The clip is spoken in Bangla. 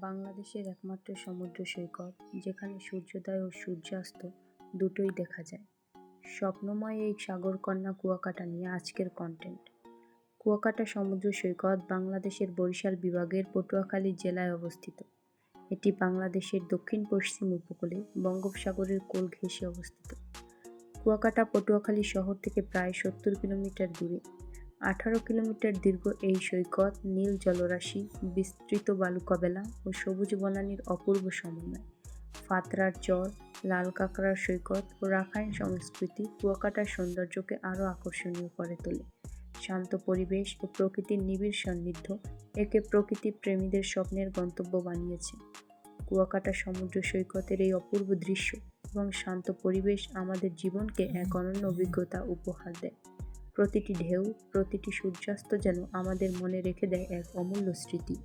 বাংলাদেশের একমাত্র সমুদ্র সৈকত, যেখানে সূর্যোদয় ও সূর্যাস্ত দুটোই দেখা যায়। স্বপ্নময় এই সাগরকন্যা কুয়াকাটা নিয়ে আজকের কন্টেন্ট কুয়াকাটা সমুদ্র সৈকত বাংলাদেশের বরিশাল বিভাগের পটুয়াখালী জেলায় অবস্থিত। এটি বাংলাদেশের দক্ষিণ পশ্চিম উপকূলে বঙ্গোপসাগরের কোল ঘেঁষে অবস্থিত। কুয়াকাটা পটুয়াখালী শহর থেকে প্রায় সত্তর কিলোমিটার দূরে। আঠারো কিলোমিটার দীর্ঘ এই সৈকত নীল জলরাশি, বিস্তৃত বালুকাবেলা ও সবুজ বনানীর অপূর্ব সমন্বয়। ফাতরার চর, লাল কাঁকড়ার সৈকত ও রাখাইন সংস্কৃতি কুয়াকাটার সৌন্দর্যকে আরও আকর্ষণীয় করে তোলে। শান্ত পরিবেশ ও প্রকৃতির নিবিড় সান্নিধ্য একে প্রকৃতি প্রেমীদের স্বপ্নের গন্তব্য বানিয়েছে। কুয়াকাটা সমুদ্র সৈকতের এই অপূর্ব দৃশ্য এবং শান্ত পরিবেশ আমাদের জীবনকে এক অনন্য অভিজ্ঞতা উপহার দেয়। প্রতিটি ঢেউ প্রতিটি সূর্যাস্ত যেন আমাদের মনে রেখে দেয় এক অমূল্য স্মৃতি।